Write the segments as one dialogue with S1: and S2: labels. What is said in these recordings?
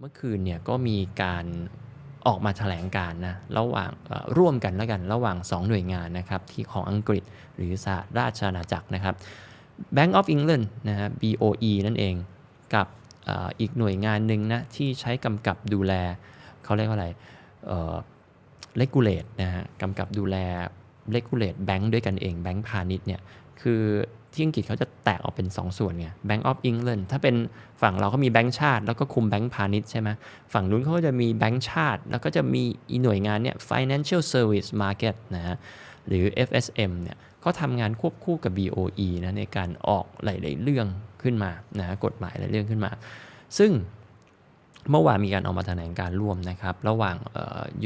S1: เมื่อคืนเนี่ยก็มีการออกมาแถลงการนะระหว่างร่วมกันแล้วกันระหว่าง 2 หน่วยงานนะครับที่ของอังกฤษหรือสหราชอาณาจักรนะครับ Bank of England นะฮะ BOE นั่นเองกับอีกหน่วยงานหนึ่งนะที่ใช้กำกับดูแลเขาเรียกว่าอะไรเลกูเลตนะฮะกำกับดูแลเลกูเลตแบงค์ด้วยกันเองแบงค์พาณิชย์เนี่ยคือที่อังกฤษเขาจะแตกออกเป็น 2 ส่วนไง Bank of England ถ้าเป็นฝั่งเราก็มีแบงก์ชาติ แล้วก็คุมแบงก์พาณิชย์ใช่ไหมฝั่งนู้นเขาก็จะมีแบงก์ชาติ แล้วก็จะมีอีหน่วยงานเนี่ย Financial Service Market นะฮะหรือ FSM เนี่ยเขาทำงานควบคู่กับ BOE นะในการออกหลาย ๆ เรื่องขึ้นมานะกฎหมายหลายเรื่องขึ้นมา ซึ่งเมื่อวานมีการออกมาแถลงการร่วมนะครับ ระหว่าง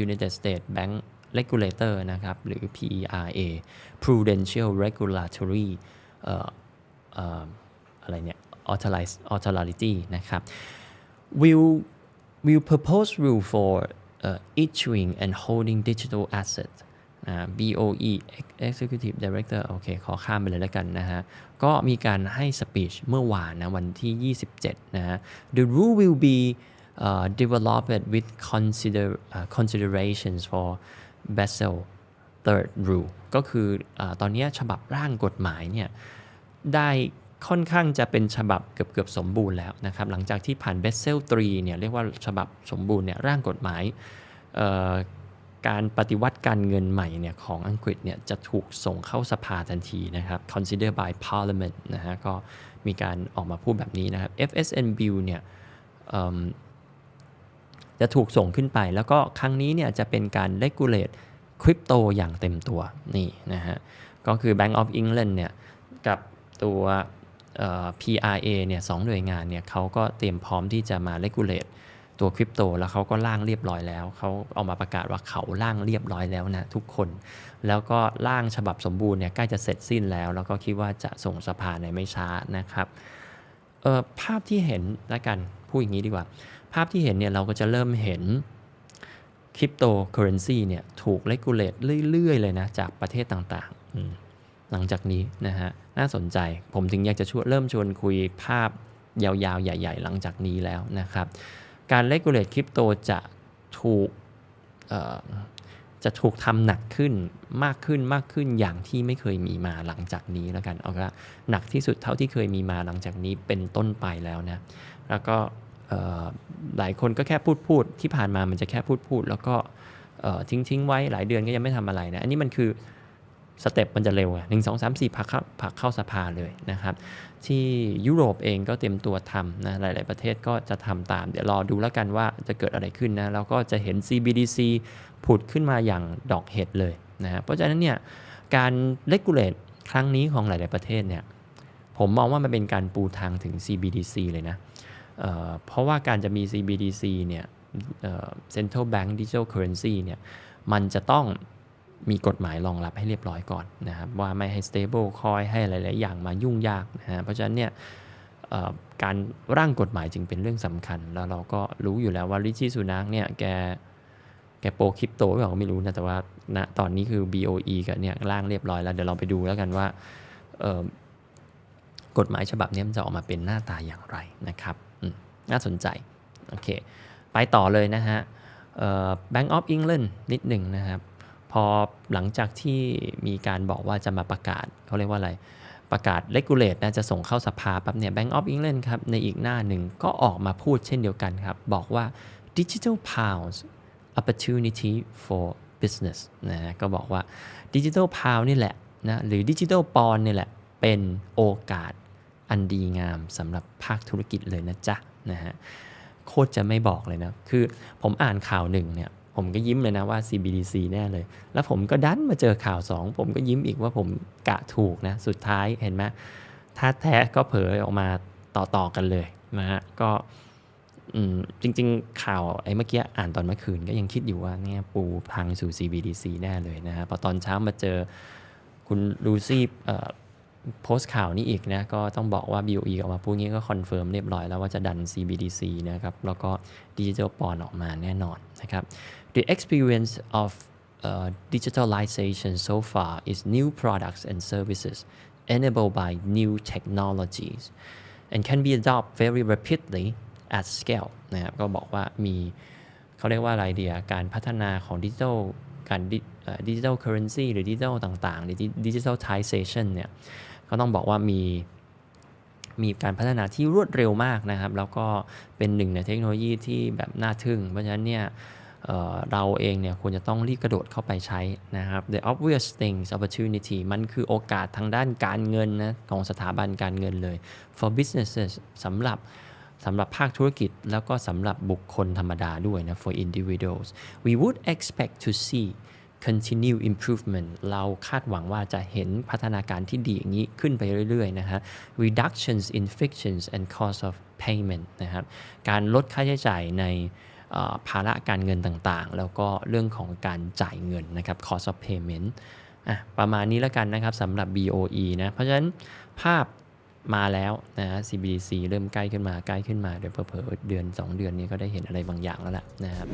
S1: United States Bank Regulator นะครับ หรือ PERA Prudential Regulatory อะไรเนี่ย authority นะครับ will will propose rule for uh, issuing and holding digital assets BOE Executive Director โอเค ขอข้ามไปเลยแล้วกันนะฮะ ก็มีการให้สปีชเมื่อวานนะวันที่ 27 นะฮะ The rule will be uh, developed with consider uh, considerations for Basel third rule ก็คืออตอนนี้ฉบับร่างกฎหมายเนี่ยได้ค่อนข้างจะเป็นฉบับเกือบเกือบสมบูรณ์แล้วนะครับ หลังจากที่ผ่านเบสเซล3เนี่ยเรียกว่าฉบับสมบูรณ์เนี่ยร่างกฎหมายการปฏิวัติการเงินใหม่เนี่ยของอังกฤษเนี่ยจะถูกส่งเข้าสภาทันทีนะครับ consider by parliament นะฮะก็มีการออกมาพูดแบบนี้นะครับ FSN bill เนี่ยจะถูกส่งขึ้นไป แล้วก็ครั้งนี้เนี่ยจะเป็นการ regulate คริปโตอย่างเต็มตัวนี่นะฮะก็คือ Bank of England เนี่ยกับตัว PRA เนี่ยสองหน่วยงานเนี่ยเขาก็เตรียมพร้อมที่จะมาเลกูเลตตัวคริปโตแล้วเขาก็ร่างเรียบร้อยแล้ว เขาเอามาประกาศว่าเขาร่างเรียบร้อยแล้วนะทุกคน แล้วก็ร่างฉบับสมบูรณ์เนี่ยใกล้จะเสร็จสิ้นแล้ว แล้วก็คิดว่าจะส่งสภาในไม่ช้านะครับภาพที่เห็นละกันพูดอย่างนี้ดีกว่า ภาพที่เห็นเนี่ยเราก็จะเริ่มเห็น คริปโตเคอเรนซีเนี่ยถูกเลกูเลตเรื่อย ๆ เลยนะจากประเทศต่างๆ หลังจากนี้นะฮะน่าสนใจผมถึงอยากจะชวนเริ่มชวนคุยภาพยาวๆ ใหญ่ ๆ หลังจากนี้แล้วนะครับ การเลกูเลตคริปโตจะถูกจะถูกทำหนักขึ้นมากขึ้นมากขึ้นอย่างที่ไม่เคยมีมาหลังจากนี้แล้วกันเอาละหนักที่สุดเท่าที่เคยมีมาหลังจากนี้เป็นต้นไปแล้วนะแล้วก็ หลายคนก็แค่พูดพูดที่ผ่านมามันจะแค่พูดพูดแล้วก็ทิ้งทิ้งไว้หลายเดือนก็ยังไม่ทำอะไรนะ อันนี้มันคือสเต็ปมันจะเร็วหนึ่งสองสามสี่ผักเข้าผักเข้าสภาเลยนะครับ ที่ยุโรปเองก็เตรียมตัวทำนะหลาย ๆ ประเทศก็จะทำตาม เดี๋ยวรอดูแล้วกันว่าจะเกิดอะไรขึ้นนะแล้วก็จะเห็น CBDC ผุดขึ้นมาอย่างดอกเห็ดเลยนะเพราะฉะนั้นเนี่ยการเลกูเลตครั้งนี้ของหลาย ๆ ประเทศเนี่ยผมมองว่ามันเป็นการปูทางถึง CBDC เลยนะ เพราะว่าการจะมี CBDC เนี่ย Central Bank Digital Currency เนี่ย มันจะต้องมีกฎหมายรองรับให้เรียบร้อยก่อนนะครับ ว่าไม่ให้ stable coin ให้หลาย ๆ อย่างมายุ่งยากนะฮะเพราะฉะนั้นเนี่ยการร่างกฎหมายจึงเป็นเรื่องสำคัญ แล้วเราก็รู้อยู่แล้วว่าลิชี่สุนักเนี่ยแกแกโปรคริปโตหรือเปล่าไม่รู้นะแต่ว่าณตอนนี้คือ BOE กับเนี่ยร่างเรียบร้อยแล้ว เดี๋ยวเราไปดูแล้วกันว่ากฎหมายฉบับนี้มันจะออกมาเป็นหน้าตาอย่างไรนะครับ น่าสนใจ โอเค ไปต่อเลยนะฮะ Bank of England นิดหนึ่งนะครับ พอหลังจากที่มีการบอกว่าจะมาประกาศเขาเรียกว่าอะไร ประกาศเลกูเลตนะ จะส่งเข้าสภาปั๊บเนี่ย Bank of England ครับ ในอีกหน้าหนึ่งก็ออกมาพูดเช่นเดียวกันครับ บอกว่า digital pounds opportunity for business นะก็บอกว่า digital pound นี่แหละนะหรือ digital bond นี่แหละ เป็นโอกาสอันดีงามสำหรับภาคธุรกิจเลยนะจ๊ะ นะฮะโคตรจะไม่บอกเลยนะ คือผมอ่านข่าวหนึ่งเนี่ย ผมก็ยิ้มเลยนะว่า CBDC แน่เลย แล้วผมก็ดันมาเจอข่าว 2 ผมก็ยิ้มอีกว่าผมกะถูกนะ สุดท้ายเห็นไหมถ้าแท้ก็เผยออกมาต่อ ๆ กันเลยนะฮะ ก็จริง ๆ ข่าวไอ้เมื่อกี้อ่านตอนเมื่อคืนก็ยังคิดอยู่ว่าเนี่ยปูพังสู่ CBDC แน่เลยนะฮะ พอตอนเช้ามาเจอคุณลูซี่ โพสต์ข่าวนี้อีกนะก็ต้องบอกว่า BOE ออกมาพูดงี้ก็คอนเฟิร์มเรียบร้อยแล้วว่าจะดัน CBDC นะครับแล้วก็ดิจิทัลปอนออกมาแน่นอนนะครับ The experience of uh, digitalization so far is new products and services enabled by new technologies and can be adopted very rapidly at scale นะครับก็บอกว่ามีเขาเรียกว่าอะไรเดียการพัฒนาของดิจิทัลการดิจิทัลเคอร์เรนซีหรือดิจิทัลต่างๆหรือดิจิทัลไทเซชันเนี่ย ก็ต้องบอกว่ามีมีการพัฒนาที่รวดเร็วมากนะครับ แล้วก็เป็นหนึ่งในเทคโนโลยีที่แบบน่าทึ่ง เพราะฉะนั้นเนี่ยเเราเองเนี่ยควรจะต้องรีบกระโดดเข้าไปใช้นะครับ the obvious things opportunity มันคือโอกาสทางด้านการเงินนะของสถาบันการเงินเลย for businesses สำหรับสำหรับภาคธุรกิจแล้วก็สำหรับบุคคลธรรมดาด้วยนะ for individuals we would expect to see continue improvement เราคาดหวังว่าจะเห็นพัฒนาการที่ดีอย่างนี้ขึ้นไปเรื่อยๆนะฮะ reductions in frictions and cost of payment นะครับการลดค่าใช้จ่ายในภาระการเงินต่างๆ แล้วก็เรื่องของการจ่ายเงินนะครับ cost of payment อะประมาณนี้แล้วกันนะครับสำหรับ BOE นะ เพราะฉะนั้นภาพมาแล้วนะ CBDC เริ่มใกล้ขึ้นมาใกล้ขึ้นมาเดี๋ยวเผลอเดือน 2 เดือนนี้ก็ได้เห็นอะไรบางอย่างแล้วแหละนะครับ